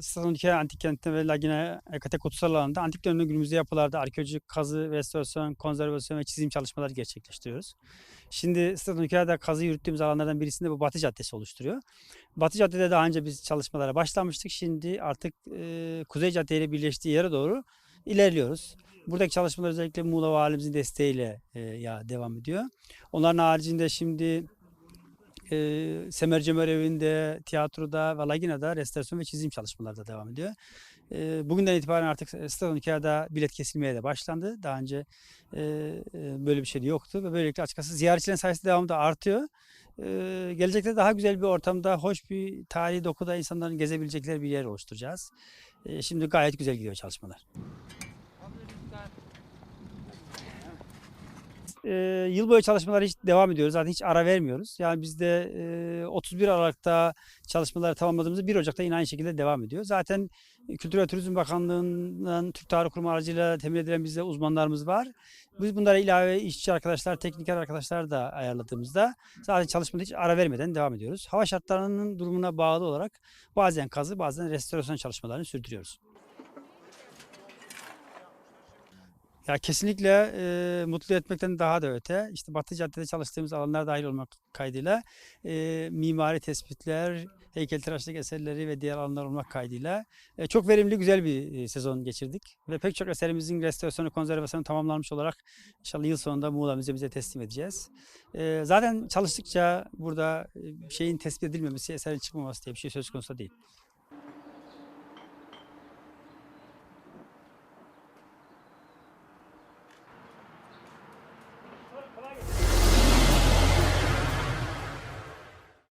Saloniki Antik Kent'te ve Lagina Ekate Kutsal alanında antik dönemde günümüzde yapılarda arkeolojik kazı, restorasyon, konservasyon ve çizim çalışmaları gerçekleştiriyoruz. Şimdi Saloniki'de kazı yürüttüğümüz alanlardan birisinde bu Batı Caddesi oluşturuyor. Batı Cadde'de daha önce biz çalışmalara başlamıştık. Şimdi artık e, Kuzey Cadde ile birleştiği yere doğru ilerliyoruz. Buradaki çalışmalar özellikle Muğla Valimizin desteğiyle e, ya devam ediyor. Onların haricinde şimdi e, Semer Cemer Evi'nde, tiyatroda ve Lagina'da restorasyon ve çizim çalışmaları da devam ediyor. E, bugünden itibaren artık Stadon Ikea'da bilet kesilmeye de başlandı. Daha önce e, böyle bir şey yoktu ve böylelikle açıkçası ziyaretçilerin sayısı devamlı artıyor. E, gelecekte daha güzel bir ortamda, hoş bir tarihi dokuda insanların gezebilecekleri bir yer oluşturacağız. E, şimdi gayet güzel gidiyor çalışmalar. E, yıl boyu çalışmalara hiç devam ediyoruz. Zaten hiç ara vermiyoruz. Yani biz de e, 31 Aralık'ta çalışmaları tamamladığımızda 1 Ocak'ta yine aynı şekilde devam ediyor. Zaten Kültür ve Turizm Bakanlığı'ndan Türk Tarih Kurumu aracılığıyla temin edilen bizde uzmanlarımız var. Biz bunlara ilave işçi arkadaşlar, tekniker arkadaşlar da ayarladığımızda zaten çalışmada hiç ara vermeden devam ediyoruz. Hava şartlarının durumuna bağlı olarak bazen kazı bazen restorasyon çalışmalarını sürdürüyoruz. Ya kesinlikle e, mutlu etmekten daha da öte. İşte Batı Cadde'de çalıştığımız alanlar dahil olmak kaydıyla e, mimari tespitler, heykeltıraşlık eserleri ve diğer alanlar olmak kaydıyla e, çok verimli güzel bir e, sezon geçirdik. Ve pek çok eserimizin restorasyonu, konservasyonu tamamlanmış olarak inşallah yıl sonunda Muğla Müzemize teslim edeceğiz. E, zaten çalıştıkça burada şeyin tespit edilmemesi, eserin çıkmaması diye bir şey söz konusu değil.